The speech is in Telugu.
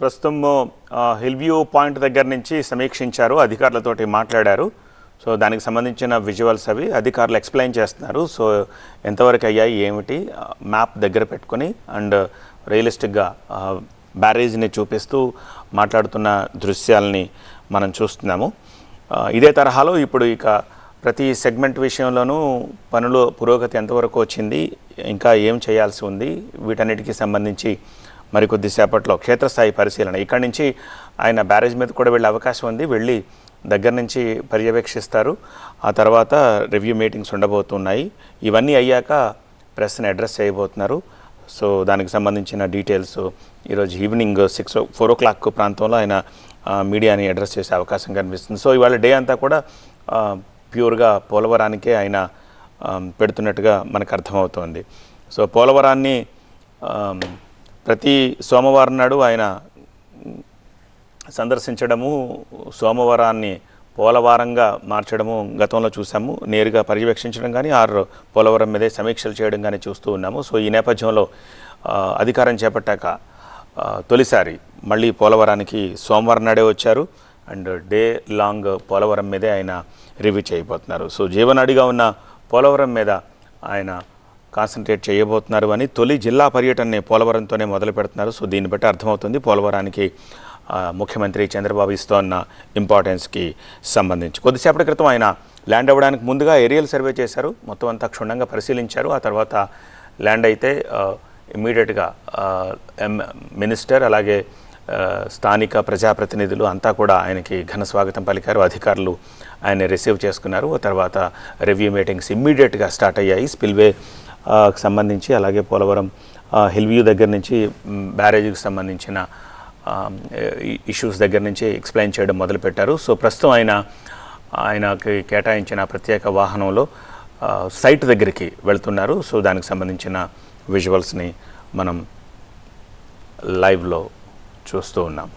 ప్రస్తుతం హిల్వ్యూ పాయింట్ దగ్గర నుంచి సమీక్షించారు అధికారులతోటి మాట్లాడారు. సో దానికి సంబంధించిన విజువల్స్ అవి అధికారులు ఎక్స్ప్లెయిన్ చేస్తున్నారు. సో ఎంతవరకు అయ్యాయి ఏమిటి మ్యాప్ దగ్గర పెట్టుకొని అండ్ రియలిస్టిక్గా బ్యారేజ్ని చూపిస్తూ మాట్లాడుతున్న దృశ్యాలని మనం చూస్తున్నాము. ఇదే తరహాలో ఇప్పుడు ఇక ప్రతి సెగ్మెంట్ విషయంలోనూ పనులు పురోగతి ఎంతవరకు వచ్చింది ఇంకా ఏం చేయాల్సి ఉంది వీటన్నిటికీ సంబంధించి మరికొద్దిసేపట్లో క్షేత్రస్థాయి పరిశీలన. ఇక్కడి నుంచి ఆయన బ్యారేజ్ మీద కూడా వెళ్ళే అవకాశం ఉంది. వెళ్ళి దగ్గర నుంచి పర్యవేక్షిస్తారు. ఆ తర్వాత రివ్యూ మీటింగ్స్ ఉండబోతున్నాయి. ఇవన్నీ అయ్యాక ప్రెస్ని అడ్రస్ చేయబోతున్నారు. సో దానికి సంబంధించిన డీటెయిల్స్ ఈరోజు evening six four o'clock ప్రాంతంలో ఆయన మీడియాని అడ్రస్ చేసే అవకాశం కనిపిస్తుంది. సో ఇవాళ డే అంతా కూడా ప్యూర్గా పోలవరానికే ఆయన పెడుతున్నట్టుగా మనకు అర్థమవుతోంది. సో పోలవరాన్ని ప్రతి సోమవారం నాడు ఆయన సందర్శించడము సోమవారాన్ని పోలవారంగా మార్చడము గతంలో చూసాము. నేరుగా పర్యవేక్షించడం కానీ ఆరు పోలవరం మీదే సమీక్షలు చేయడం కానీ చూస్తూ ఉన్నాము. సో ఈ నేపథ్యంలో అధికారం చేపట్టాక తొలిసారి మళ్ళీ పోలవరానికి సోమవారం నాడే వచ్చారు. అండ్ డే లాంగ్ పోలవరం మీదే ఆయన రివ్యూ చేయబోతున్నారు. సో జీవనాడిగా ఉన్న పోలవరం మీద ఆయన కాన్సన్ట్రేట్ చేయబోతున్నారు అని తొలి జిల్లా పర్యటనని పోలవరంతోనే మొదలు పెడుతున్నారు. సో దీన్ని బట్టి అర్థమవుతుంది పోలవరానికి ముఖ్యమంత్రి చంద్రబాబు ఇస్తోన్న ఇంపార్టెన్స్కి సంబంధించి. కొద్దిసేపటి క్రితం ఆయన ల్యాండ్ అవ్వడానికి ముందుగా ఏరియల్ సర్వే చేశారు. మొత్తం అంతా క్షుణ్ణంగా పరిశీలించారు. ఆ తర్వాత ల్యాండ్ అయితే ఇమ్మీడియట్గా మినిస్టర్ అలాగే స్థానిక ప్రజాప్రతినిధులు అంతా కూడా ఆయనకి ఘన స్వాగతం పలికారు. అధికారులు ఆయన రిసీవ్ చేసుకున్నారు. ఆ తర్వాత రివ్యూ మీటింగ్స్ ఇమ్మీడియట్గా స్టార్ట్ అయ్యాయి. స్పిల్వే సంబంధించి అలాగే పోలవరం హిల్వ్యూ హిల్ వ్యూ దగ్గర నుంచి బ్యారేజ్కి బ్యారేజీకి సంబంధించిన ఇష్యూస్ దగ్గర నుంచి ఎక్స్ప్లెయిన్ చేయడం మొదలుపెట్టారు. సో ప్రస్తుతం ఆయన ఆయనకి కేటాయించిన ప్రత్యేక వాహనంలో సైట్ దగ్గరికి వెళ్తున్నారు. సో దానికి సంబంధించిన విజువల్స్ని మనం లైవ్లో చూస్తూ ఉన్నాం.